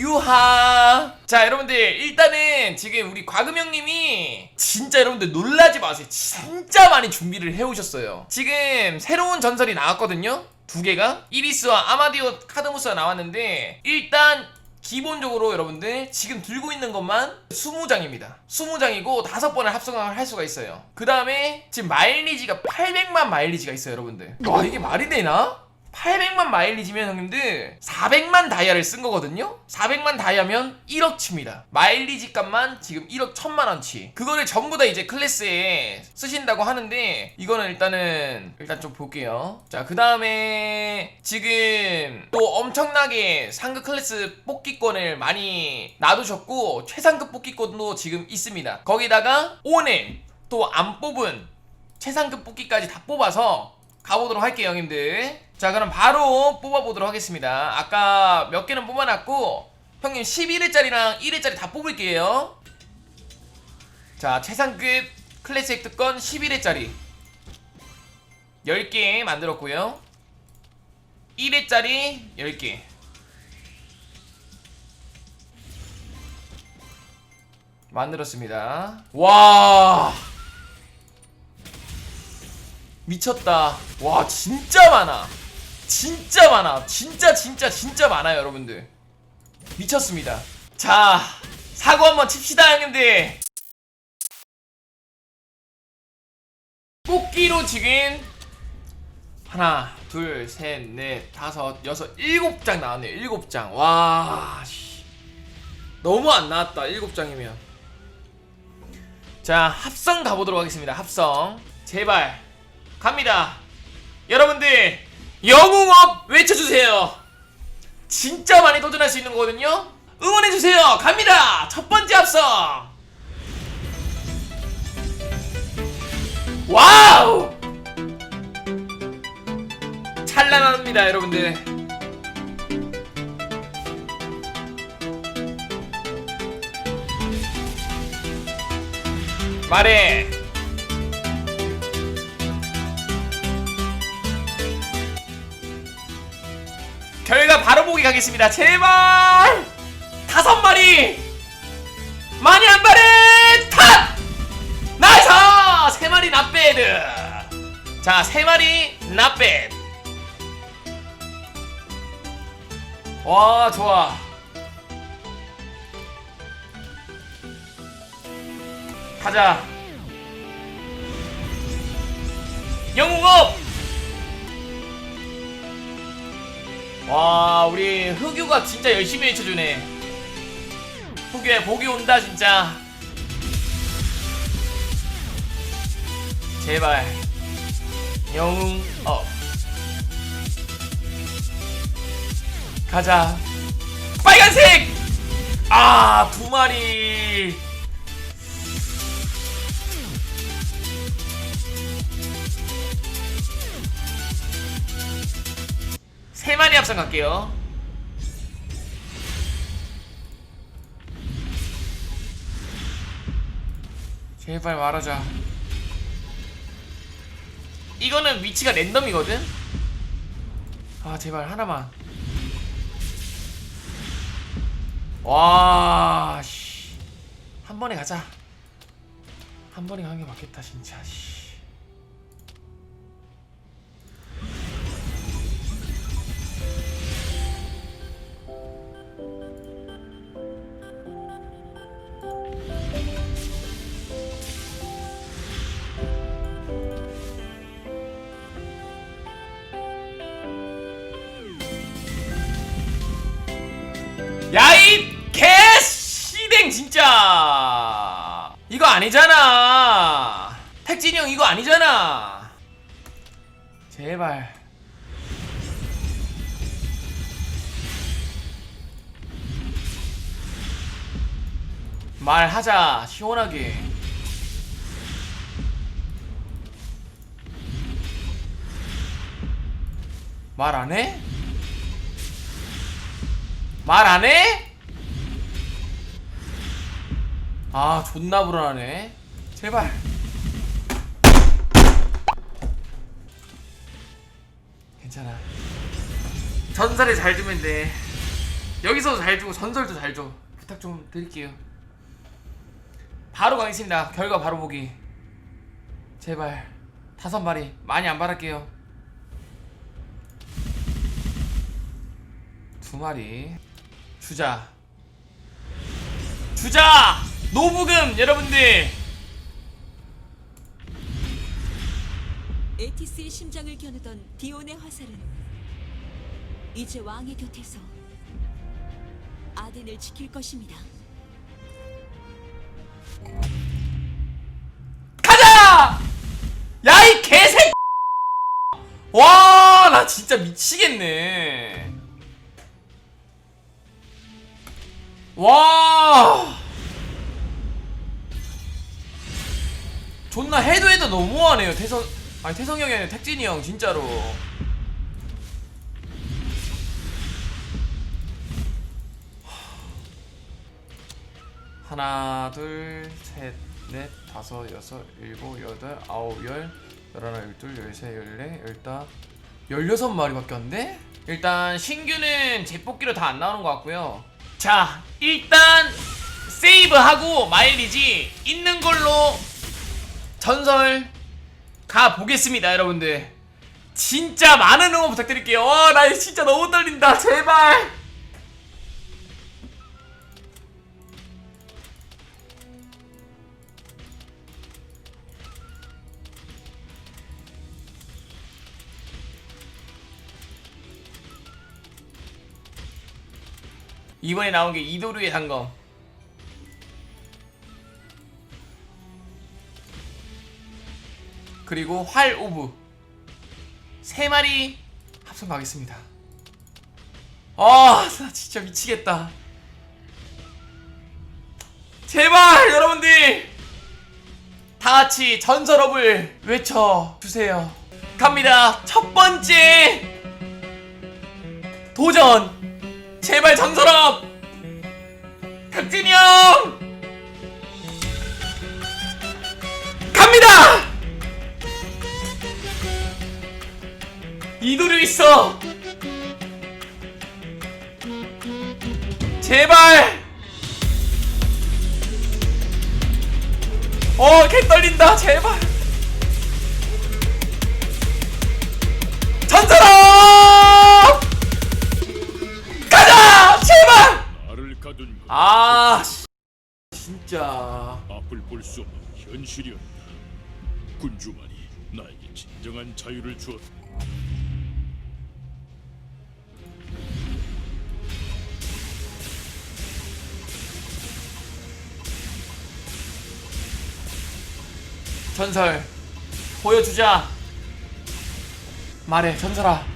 유하. 자 여러분들 일단은 지금 우리 과금 형님이 진짜 여러분들 놀라지 마세요. 진짜 많이 준비를 해오셨어요. 지금 새로운 전설이 나왔거든요. 두 개가. 이리스와 아마디오 카드모스가 나왔는데 일단 기본적으로 여러분들 지금 들고 있는 것만 20장입니다. 20장이고 다섯 번을 합성을 할 수가 있어요. 그 다음에 지금 마일리지가 800만 마일리지가 있어요 여러분들. 와 이게 말이 되나? 800만 마일리지면 형님들 400만 다이아를 쓴 거거든요? 400만 다이아면 1억 칩니다. 마일리지 값만 지금 1억 1000만 원치. 그거를 전부 다 이제 클래스에 쓰신다고 하는데 이거는 일단은 일단 좀 볼게요. 자, 그 다음에 지금 또 엄청나게 상급 클래스 뽑기권을 많이 놔두셨고 최상급 뽑기권도 지금 있습니다. 거기다가 오늘 또 안 뽑은 최상급 뽑기까지 다 뽑아서 가보도록 할게요 형님들 자 그럼 바로 뽑아보도록 하겠습니다. 아까 몇 개는 뽑아놨고 형님 11회짜리랑 1회짜리 다 뽑을게요. 자 최상급 클래식 특권 11회짜리. 10개 만들었고요. 1회짜리 10개. 만들었습니다. 와! 미쳤다. 와, 진짜 많아. 진짜 많아. 진짜, 진짜, 진짜 많아요, 여러분들. 미쳤습니다. 자, 사고 한번 칩시다, 형님들. 뽑기로 지금 하나, 둘, 셋, 넷, 다섯, 여섯, 일곱 장 나왔네요. 일곱 장. 와, 씨. 너무 안 나왔다. 일곱 장이면. 자, 합성 가보도록 하겠습니다. 합성. 제발. 갑니다. 여러분들 영웅업 외쳐주세요. 진짜 많이 도전할 수 있는 거거든요. 응원해주세요. 갑니다. 첫 번째 합성. 와우. 찬란합니다, 여러분들. 말해. 결과 바로 보기 가겠습니다. 제발! 다섯 마리! 많이 한 발에 탑! 나이스! 세 마리 납배드. 자세 마리 납배드. 와 좋아. 가자. 영웅업 와 우리 흑유가 진짜 열심히 외쳐주네. 흑유야 복이 온다 진짜. 제발. 영웅 업 가자. 빨간색! 아 두 마리 세 마리 합성 갈게요. 제발 말하자. 이거는 위치가 랜덤이거든? 아, 제발 하나만. 와, 씨. 한 번에 가자. 한 번에 가는 게 맞겠다, 진짜, 씨. 이거 아니잖아 택진이 형 이거 아니잖아 제발 말하자 시원하게 말 안 해? 말 안 해? 아 존나 불안하네 제발 괜찮아 전설에 잘 두면 돼 여기서도 잘 주고 전설도 잘 줘. 부탁 좀 드릴게요. 바로 가겠습니다. 결과 바로 보기. 제발 다섯 마리 많이 안 바랄게요. 두 마리 주자. 주자 노부금 여러분들 에티스의 심장을 겨누던 디온의 화살은 이제 왕의 곁에서 아덴을 지킬 것입니다. 가자! 야 이 개새 와, 나 진짜 미치겠네. 와. 존나 해도 해도 너무하네요. 태성 아니 태성이 형이 아니라 택진이 형 진짜로. 하나, 둘, 셋, 넷, 다섯, 여섯, 일곱, 여덟, 아홉, 열, 열하나, 열둘, 열세, 열네, 열다, 열여섯 마리밖에 안 돼? 일단 신규는 제뽑기로 다 안 나오는 것 같고요. 자, 일단 세이브하고 마일리지 있는 걸로 전설 가 보겠습니다, 여러분들. 진짜 많은 응원 부탁드릴게요. 와, 나 진짜 너무 떨린다. 제발. 이번에 나온 게 이도류의 단검. 그리고 활 오브 세 마리 합성 가겠습니다. 아, 나 진짜 미치겠다. 제발 여러분들 다 같이 전설업을 외쳐 주세요. 갑니다. 첫 번째 도전. 제발 전설업! 탁진이 형! 이도류 있어! 제발! 어, 개 떨린다, 제발! 전설업! 가자! 제발! 나를 가둔 것 아, 씨. 진짜. 앞을 볼 수 없는 현실이었다. 군주만이 나에게 진정한 자유를 주었다. 전설 보여주자. 말해, 전설아.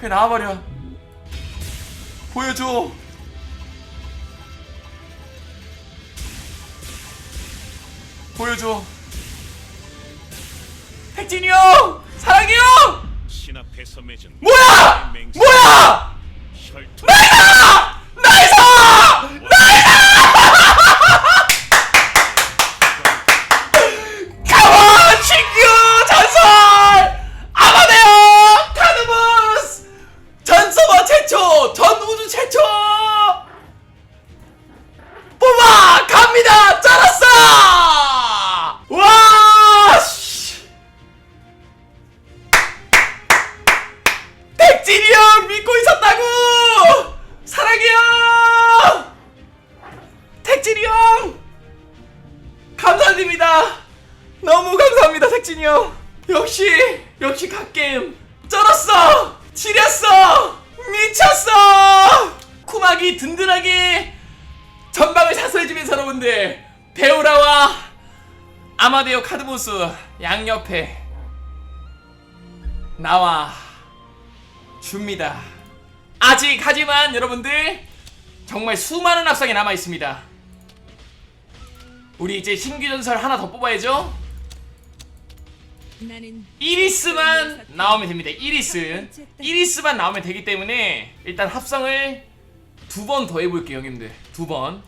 그냥 나와버려. 보여줘. 보여줘. 백진이 형! 앞에서 맺은 뭐야! 맹세 뭐야! 택진이 형 역시 역시 갓게임. 쩔었어! 지렸어! 미쳤어! 쿠마기 든든하게 전방을 사수해주면서 여러분들 베오라와 아마데오 카드보스 양옆에 나와 줍니다. 아직 하지만 여러분들 정말 수많은 합성이 남아 있습니다. 우리 이제 신규 전설 하나 더 뽑아야죠 이리스만 나오면 됩니다. 이리스 이리스만 나오면 되기 때문에 일단 합성을 두 번 더 해볼게요 형님들. 두 번